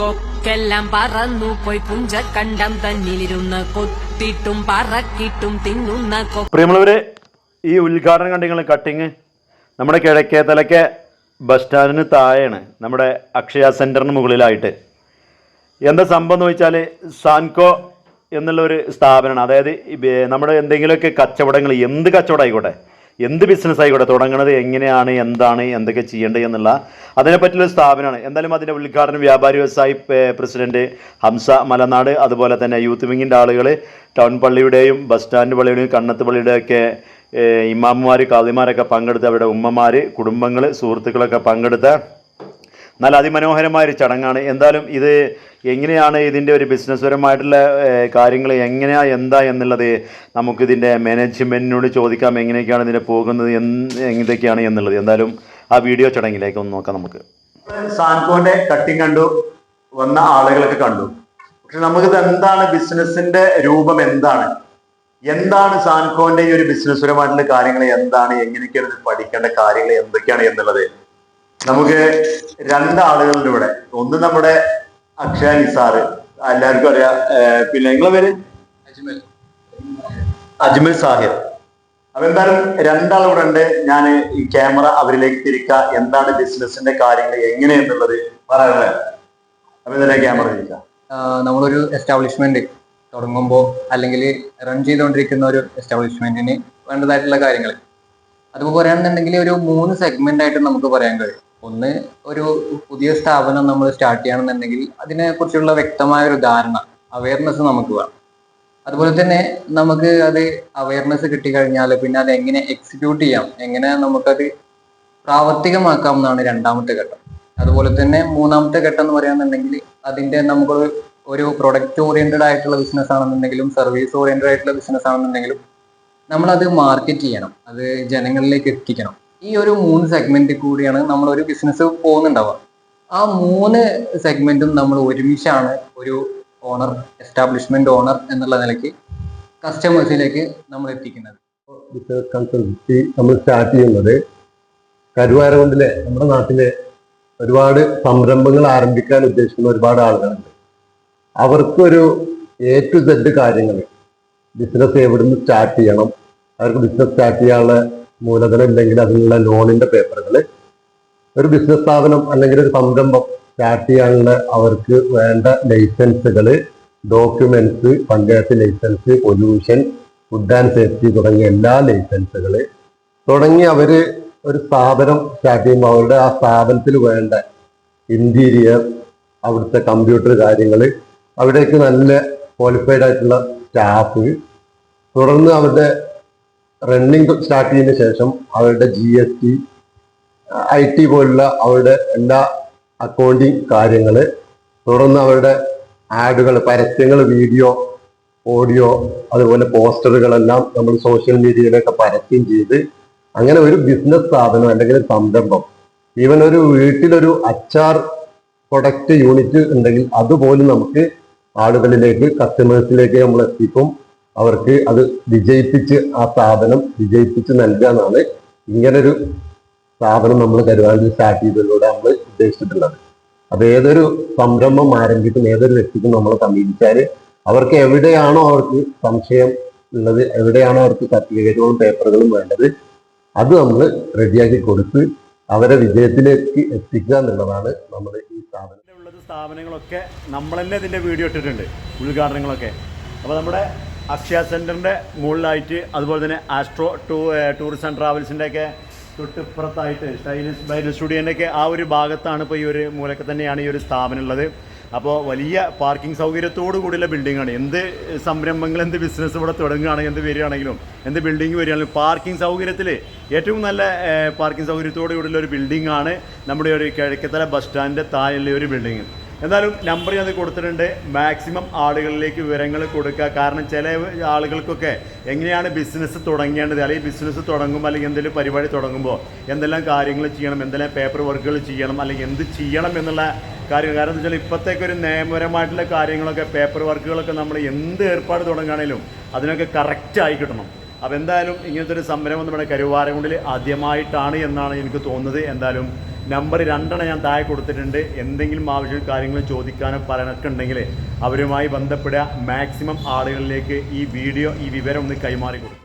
കൊക്കെല്ലാം പറന്നു പോയി. പുഞ്ചക്കണ്ടം തന്നിലിരുന്ന് കൊത്തിട്ടും പറക്കിട്ടും തിന്നുന്ന പ്രിയമുള്ളവര് ഈ ഉദ്ഘാടനം കണ്ടിങ്ങൾ കട്ടിങ് നമ്മുടെ കിഴക്കേ തലക്കെ ബസ് സ്റ്റാൻഡിന് താഴെയാണ്. നമ്മുടെ അക്ഷയ സെന്ററിന് മുകളിലായിട്ട്. എന്താ സംഭവം എന്ന് വെച്ചാൽ സാൻകോ എന്നുള്ള ഒരു സ്ഥാപനമാണ്. അതായത് നമ്മുടെ എന്തെങ്കിലുമൊക്കെ കച്ചവടങ്ങൾ എന്ത് കച്ചവടം ആയിക്കോട്ടെ എന്ത് ബിസിനസ് ആയിക്കോട്ടെ തുടങ്ങുന്നത് എങ്ങനെയാണ് എന്താണ് എന്തൊക്കെ ചെയ്യേണ്ടത് എന്നുള്ള അതിനെപ്പറ്റിയുള്ള സ്ഥാപനമാണ്. എന്തായാലും അതിന്റെ ഉദ്ഘാടനം വ്യാപാരി വ്യവസായി പ്രസിഡന്റ് ഹംസ മലനാട് അതുപോലെ തന്നെ യൂത്ത് വിങ്ങിന്റെ ആളുകൾ ടൗൺ പള്ളിയുടെയും ബസ് സ്റ്റാൻഡ് പള്ളിയുടെയും കണ്ണത്ത് പള്ളിയുടെയൊക്കെ ഇമാമുമാർ കാതിമാരൊക്കെ പങ്കെടുത്ത് അവരുടെ ഉമ്മമാർ കുടുംബങ്ങൾ സുഹൃത്തുക്കളൊക്കെ പങ്കെടുത്ത നല്ല അതിമനോഹരമായ ഒരു ചടങ്ങാണ്. എന്തായാലും ഇത് എങ്ങനെയാണ് ഇതിന്റെ ഒരു ബിസിനസ് പരമായിട്ടുള്ള കാര്യങ്ങൾ എങ്ങനെയാണ് എന്താ എന്നുള്ളത് നമുക്കിതിന്റെ മാനേജ്മെന്റിനോട് ചോദിക്കാം. എങ്ങനെയൊക്കെയാണ് ഇതിന്റെ പോകുന്നത് എന്ത് എന്തൊക്കെയാണ് എന്നുള്ളത്. എന്തായാലും ആ വീഡിയോ ചടങ്ങിലേക്ക് ഒന്ന് നോക്കാം നമുക്ക്. സാൻകോന്റെ കട്ടിങ് കണ്ടു. വന്ന ആളുകളൊക്കെ കണ്ടു. പക്ഷെ നമുക്കിത് എന്താണ് ബിസിനസിന്റെ രൂപം എന്താണ്? എന്താണ് സാൻകോന്റെ ഈ ഒരു ബിസിനസ് പരമായിട്ടുള്ള കാര്യങ്ങൾ? എന്താണ്? എങ്ങനെയൊക്കെയാണ് പഠിക്കേണ്ട കാര്യങ്ങൾ? എന്തൊക്കെയാണ് എന്നുള്ളത്? നമുക്ക് രണ്ടാളുകളുടെ ഇവിടെ ഒന്ന് നമ്മുടെ അക്ഷയ നിസാറ് എല്ലാവർക്കും അറിയാം പിന്നെ നിങ്ങളെ പേര്? അജ്മൽ. അജ്മൽ സാഹിർ. അപ്പൊ എന്തായാലും രണ്ടാളും ഇവിടെ ഉണ്ട്. ഞാൻ ഈ ക്യാമറ അവരിലേക്ക് തിരിക്കുക എന്താണ് ബിസിനസിന്റെ കാര്യങ്ങൾ എങ്ങനെയെന്നുള്ളത് പറയാനുള്ളത് അപ്പൊ എന്തായാലും ക്യാമറ തിരിക്കുക നമ്മളൊരു എസ്റ്റാബ്ലിഷ്മെന്റ് തുടങ്ങുമ്പോൾ അല്ലെങ്കിൽ റൺ ചെയ്തുകൊണ്ടിരിക്കുന്ന ഒരു എസ്റ്റാബ്ലിഷ്മെന്റിന് വേണ്ടതായിട്ടുള്ള കാര്യങ്ങൾ. അതുപോലെ പറയുകയാണെന്നുണ്ടെങ്കിൽ ഒരു മൂന്ന് സെഗ്മെന്റ് ആയിട്ട് നമുക്ക് പറയാൻ കഴിയും. ഒന്ന് ഒരു പുതിയ സ്ഥാപനം നമ്മൾ സ്റ്റാർട്ട് ചെയ്യണമെന്നുണ്ടെങ്കിൽ അതിനെക്കുറിച്ചുള്ള വ്യക്തമായ ഒരു ധാരണ അവയർനെസ് നമുക്ക് വേണം. അതുപോലെ തന്നെ നമുക്ക് അത് അവയർനെസ് കിട്ടിക്കഴിഞ്ഞാൽ പിന്നെ അത് എങ്ങനെ എക്സിക്യൂട്ട് ചെയ്യാം എങ്ങനെ നമുക്കത് പ്രാവർത്തികമാക്കാം എന്നാണ് രണ്ടാമത്തെ ഘട്ടം. അതുപോലെ തന്നെ മൂന്നാമത്തെ ഘട്ടം എന്ന് പറയുകയാണെന്നുണ്ടെങ്കിൽ അതിന്റെ നമുക്ക് ഒരു പ്രൊഡക്റ്റ് ഓറിയന്റഡ് ആയിട്ടുള്ള ബിസിനസ് ആണെന്നുണ്ടെങ്കിലും സർവീസ് ഓറിയന്റഡ് ആയിട്ടുള്ള ബിസിനസ് ആണെന്നുണ്ടെങ്കിലും നമ്മളത് മാർക്കറ്റ് ചെയ്യണം അത് ജനങ്ങളിലേക്ക് എത്തിക്കണം. ഈ ഒരു മൂന്ന് സെഗ്മെന്റ് കൂടിയാണ് നമ്മൾ ഒരു ബിസിനസ് പോകുന്നുണ്ടാവുക. ആ മൂന്ന് സെഗ്മെന്റും നമ്മൾ ഒരുമിച്ചാണ് ഒരു ഓണർ എസ്റ്റാബ്ലിഷ്മെന്റ് ഓണർ എന്നുള്ള നിലയ്ക്ക് കസ്റ്റമേഴ്സിലേക്ക് നമ്മൾ എത്തിക്കുന്നത്. ബിസിനസ് നമ്മൾ സ്റ്റാർട്ട് ചെയ്യുന്നത് കരുവാരകുണ്ടിലെ നമ്മുടെ നാട്ടിലെ ഒരുപാട് സംരംഭങ്ങൾ ആരംഭിക്കാൻ ഉദ്ദേശിക്കുന്ന ഒരുപാട് ആളുകളുണ്ട്. അവർക്കൊരു എ ടു സെഡ് കാര്യങ്ങൾ ബിസിനസ് എവിടുന്ന് സ്റ്റാർട്ട് ചെയ്യണം? അവർക്ക് ബിസിനസ് സ്റ്റാർട്ട് ചെയ്യാനുള്ള മൂലധനം ഇല്ലെങ്കിൽ അതിനുള്ള ലോണിന്റെ പേപ്പറുകൾ ഒരു ബിസിനസ് സ്ഥാപനം അല്ലെങ്കിൽ ഒരു സംരംഭം സ്റ്റാർട്ട് ചെയ്യാനുള്ള അവർക്ക് വേണ്ട ലൈസൻസുകൾ documents panchayat license pollution food and safety തുടങ്ങിയ എല്ലാ ലൈസൻസുകൾ തുടങ്ങി അവർ ഒരു സ്ഥാപനം സ്റ്റാർട്ട് ചെയ്യുമ്പോൾ അവരുടെ ആ സ്ഥാപനത്തിൽ വേണ്ട ഇന്റീരിയർ അവിടുത്തെ കമ്പ്യൂട്ടർ കാര്യങ്ങൾ അവിടേക്ക് നല്ല ക്വാളിഫൈഡ് ആയിട്ടുള്ള സ്റ്റാഫ് തുടർന്ന് അവരുടെ റണ്ണിങ് സ്റ്റാർട്ട് ചെയ്തതിന് ശേഷം അവരുടെ G S T I T പോലുള്ള അവരുടെ എല്ലാ അക്കൗണ്ടിങ് കാര്യങ്ങൾ തുടർന്ന് അവരുടെ ആഡുകൾ പരസ്യങ്ങൾ വീഡിയോ ഓഡിയോ അതുപോലെ പോസ്റ്ററുകളെല്ലാം നമ്മൾ സോഷ്യൽ മീഡിയയിലൊക്കെ പരസ്യം ചെയ്ത് അങ്ങനെ ഒരു ബിസിനസ് സ്ഥാപനം അല്ലെങ്കിൽ സംരംഭം. ഈവൻ ഒരു വീട്ടിലൊരു അച്ചാർ പ്രൊഡക്റ്റ് യൂണിറ്റ് ഉണ്ടെങ്കിൽ അതുപോലും നമുക്ക് ആളുകളിലേക്ക് കസ്റ്റമേഴ്സിലേക്ക് നമ്മൾ എത്തിക്കും അവർക്ക് അത് വിജയിപ്പിച്ച് ആ സ്ഥാപനം വിജയിപ്പിച്ച് നൽകാനാണ് എന്നാണ് ഇങ്ങനൊരു സ്ഥാപനം നമ്മൾ കരുവാണ്ടി സ്റ്റാർട്ട് ചെയ്തതിലൂടെ നമ്മൾ ഉദ്ദേശിച്ചിട്ടുള്ളത്. അപ്പൊ ഏതൊരു സംരംഭം ആരംഭിക്കും ഏതൊരു വ്യക്തിക്കും നമ്മൾ സമീപിച്ചാൽ അവർക്ക് എവിടെയാണോ അവർക്ക് സംശയം ഉള്ളത് എവിടെയാണോ അവർക്ക് സർട്ടിഫിക്കറ്റുകളും പേപ്പറുകളും വേണ്ടത് അത് നമ്മൾ റെഡിയാക്കി കൊടുത്ത് അവരെ വിജയത്തിലേക്ക് എത്തിക്കുക എന്നുള്ളതാണ് നമ്മുടെ ഈ സ്ഥാപനം. സ്ഥാപനങ്ങളൊക്കെ നമ്മൾ തന്നെ ഇതിന്റെ വീഡിയോ ഇട്ടിട്ടുണ്ട് ഉദ്ഘാടനങ്ങളൊക്കെ. അപ്പോൾ നമ്മുടെ അക്ഷയ സെന്ററിന്റെ മുകളിലായിട്ട് അതുപോലെ തന്നെ ആസ്ട്രോ ടൂ ടൂറിസം ആൻഡ് ട്രാവൽസിന്റെ ഒക്കെ തൊട്ടിപ്പുറത്തായിട്ട് സ്റ്റൈലിസ് ബൈൽ സ്റ്റുഡിയോന്റെ ഒക്കെ ആ ഒരു ഭാഗത്താണ് ഇപ്പോൾ ഈ ഒരു മൂലൊക്കെ തന്നെയാണ് ഈ ഒരു സ്ഥാപനം ഉള്ളത്. അപ്പോൾ വലിയ പാർക്കിംഗ് സൗകര്യത്തോടു കൂടിയുള്ള ബിൽഡിങ്ങാണ്. എന്ത് സംരംഭങ്ങൾ എന്ത് ബിസിനസ് ഇവിടെ തുടങ്ങുകയാണെങ്കിൽ എന്ത് വരികയാണെങ്കിലും എന്ത് ബിൽഡിംഗ് വരികയാണെങ്കിലും പാർക്കിംഗ് സൗകര്യത്തിൽ ഏറ്റവും നല്ല പാർക്കിംഗ് സൗകര്യത്തോടു കൂടിയുള്ള ഒരു ബിൽഡിംഗ് ആണ് നമ്മുടെ ഒരു കിഴക്കത്തല ബസ് സ്റ്റാൻഡിന്റെ താഴെയുള്ള ഒരു ബിൽഡിംഗ് എന്തായാലും നമ്പർ ഞാൻ കൊടുത്തിട്ടുണ്ട്. മാക്സിമം ആളുകളിലേക്ക് വിവരങ്ങൾ കൊടുക്കുക. കാരണം ചില ആളുകൾക്കൊക്കെ എങ്ങനെയാണ് ബിസിനസ് തുടങ്ങേണ്ടത്? അല്ലെങ്കിൽ ബിസിനസ് തുടങ്ങുമ്പോൾ അല്ലെങ്കിൽ എന്തെങ്കിലും പരിപാടി തുടങ്ങുമ്പോൾ എന്തെല്ലാം കാര്യങ്ങൾ ചെയ്യണം? എന്തെല്ലാം പേപ്പർ വർക്കുകൾ ചെയ്യണം? അല്ലെങ്കിൽ എന്ത് ചെയ്യണം എന്നുള്ള കാര്യം. കാരണം എന്താ വെച്ചാൽ ഇപ്പോഴത്തേക്ക് ഒരു നിയമപരമായിട്ടുള്ള കാര്യങ്ങളൊക്കെ പേപ്പർ വർക്കുകളൊക്കെ നമ്മൾ എന്ത് ഏർപ്പാട് തുടങ്ങുകയാണെങ്കിലും അതിനൊക്കെ കറക്റ്റായി കിട്ടണം. അപ്പോൾ എന്തായാലും ഇങ്ങനത്തെ ഒരു സംരംഭം നമ്മുടെ കരുവാരകുണ്ടിൽ ആദ്യമായിട്ടാണ് എന്നാണ് എനിക്ക് തോന്നുന്നത്. എന്തായാലും നമ്പർ രണ്ടെണ്ണം ഞാൻ താഴെ കൊടുത്തിട്ടുണ്ട്. എന്തെങ്കിലും ആവശ്യം കാര്യങ്ങൾ ചോദിക്കാനോ പറയാനൊക്കെ ഉണ്ടെങ്കിൽ അവരുമായി ബന്ധപ്പെടുക. മാക്സിമം ആളുകളിലേക്ക് ഈ വീഡിയോ ഈ വിവരം ഒന്ന് കൈമാറി കൊടുക്കും